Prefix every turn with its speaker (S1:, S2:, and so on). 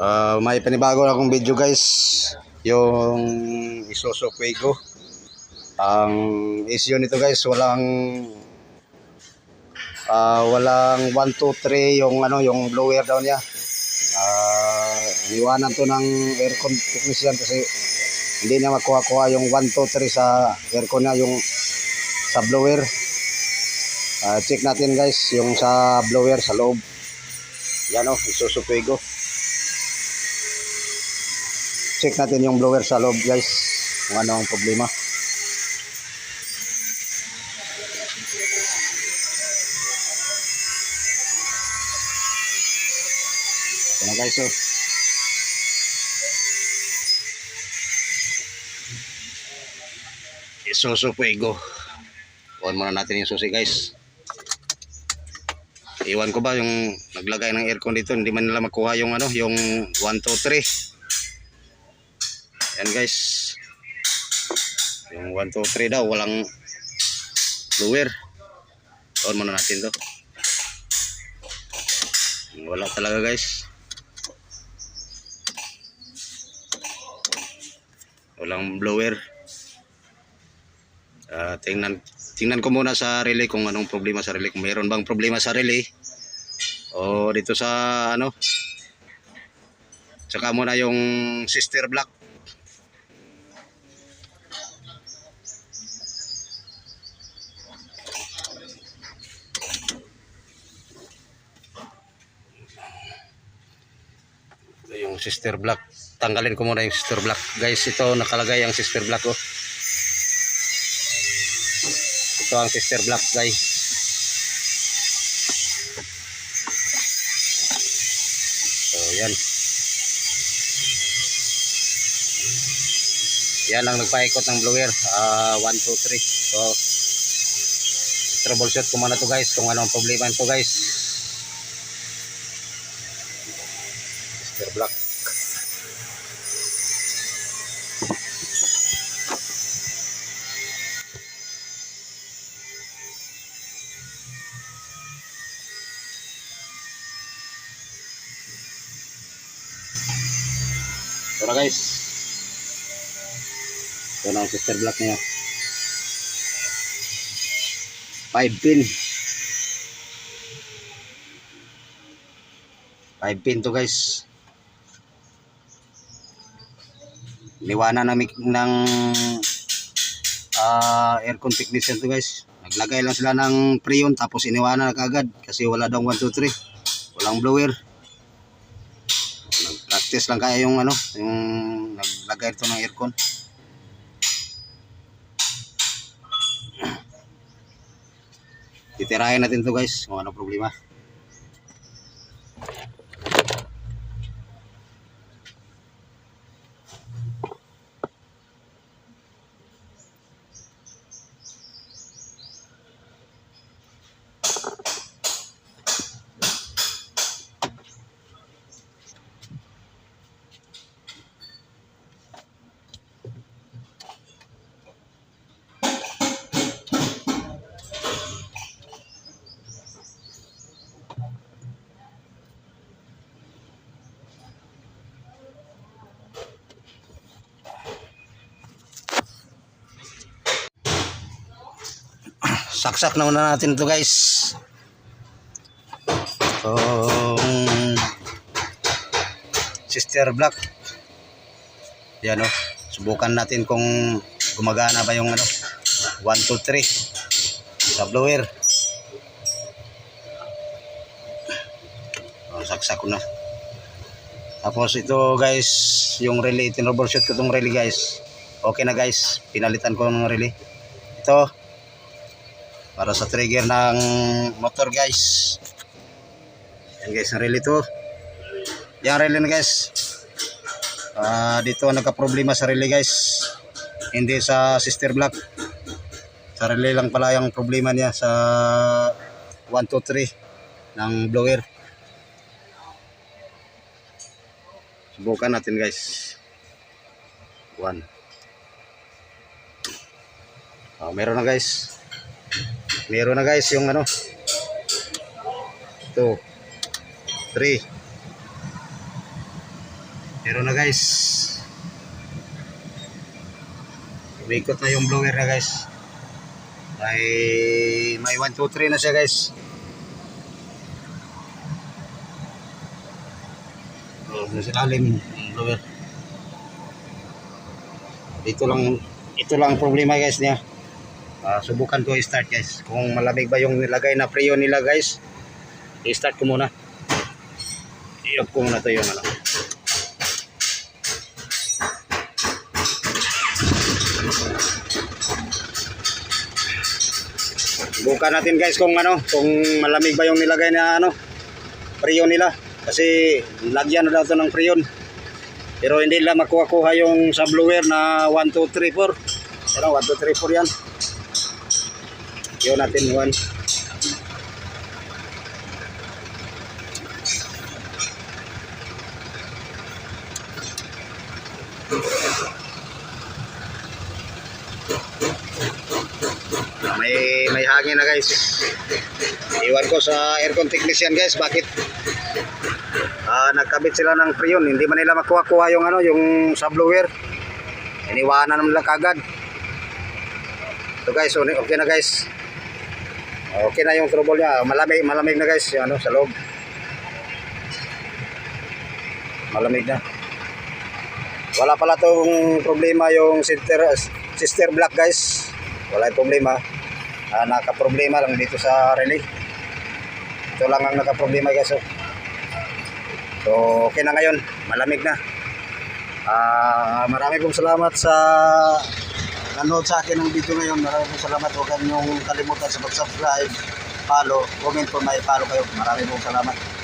S1: Ah, may panibago akong video guys. Yung Isuzu Fuego. Ang issue nito guys, walang ah walang 1 2 3 yung ano, yung blower daw niya. Ah, iniwanan to ng aircon technician kasi hindi niya makuha-kuha yung 1 2 3 sa aircon niya yung sa blower. Ah, check natin guys yung sa blower sa loob. Yan o, Isuzu Fuego. Check natin yung blower sa loob guys. Kung ano ang problema. Yan na guys oh. Isuzu Fuego. On muna natin yung susi guys. Iwan ko ba yung naglagay ng aircon dito, hindi man nila makuha yung ano, yung 1 2 3. Yan guys. Yung 1 2 3 daw walang blower. On muna natin to. Wala talaga guys. Walang blower. Ah, tingnan tingnan ko muna sa relay kung anong problema sa relay kung mayroon bang problema sa relay o dito sa ano saka muna yung sister block yung sister block tanggalin ko muna yung sister block guys ito nakalagay ang sister block oh. Ito ang sister block guys. So yan. Yan ang nagpaikot ng blower. Ah 1, 2, 3 so troubleshoot ko muna to guys kung anong problema nito guys ito na guys. Ito na ang sister block niya 5 pin 5 pin to guys liwanan ng, ng ah, aircon technician to guys. Naglagay lang sila ng preon tapos iniwanan na kagad kasi wala daw 1, 2, 3 walang blower. Nag-practice lang kaya yung ano yung naglagay ito ng aircon. Titirahin natin to guys kung ano problema saksak na muna natin ito guys. Itong sister block. Yan o subukan natin kung gumagana ba yung ano 1, 2, 3 sa blower. Oh, saksak ko na. Tapos ito guys yung relay. Tinroubleshoot ko itong relay guys. Okay na guys. Pinalitan ko ng relay. Ito para sa trigger ng motor guys. Yan guys ang relay to. Yan relay na guys. Ah, dito nagka problema sa relay guys. Hindi sa sister block. Sa relay lang pala yung problema niya sa 1, 2, 3 ng blower. Subukan natin guys. 1 Ah, meron na guys Meron na guys yung ano. 2 3 Pero na guys. Umikot na yung blower na guys. May may 1 2 3 na siya guys. Oh, nasa ilalim yung blower. Dito lang ito lang ang problema guys niya. Ah, subukan ko i-start guys. Kung malamig ba yung nilagay na preyo nila guys. I-start ko muna. I-off ko muna to yung ano. Subukan natin guys kung ano, kung malamig ba yung nilagay na ano, preyon nila. Kasi lagyan na daw to ng preyon. Pero hindi nila makuha-kuha yung sa blower na 1, 2, 3, 4. Ano, 1, 2, 3, 4 yan. Yun natin 1. May may hangin na guys. Iwan ko sa aircon technician guys, bakit ah nagkabit sila ng preyon, hindi man nila makuha-kuha yung ano, yung subblower. Iniwanan nila kagad. So guys, okay okay na guys. Okay na yung trouble niya. Malamig, malamig na guys, ano sa loob. Malamig na. Wala pala tong problema yung sister sister block guys. Wala yung problema. Ah, naka-problema lang dito sa relay. Ito lang ang naka-problema guys. Oh. So, okay na ngayon. Malamig na. Ah, marami pong salamat sa nanood sa akin ng video ngayon. Marami pong salamat. Huwag niyong kalimutan sa mag-subscribe, follow, comment kung may follow kayo. Marami pong salamat.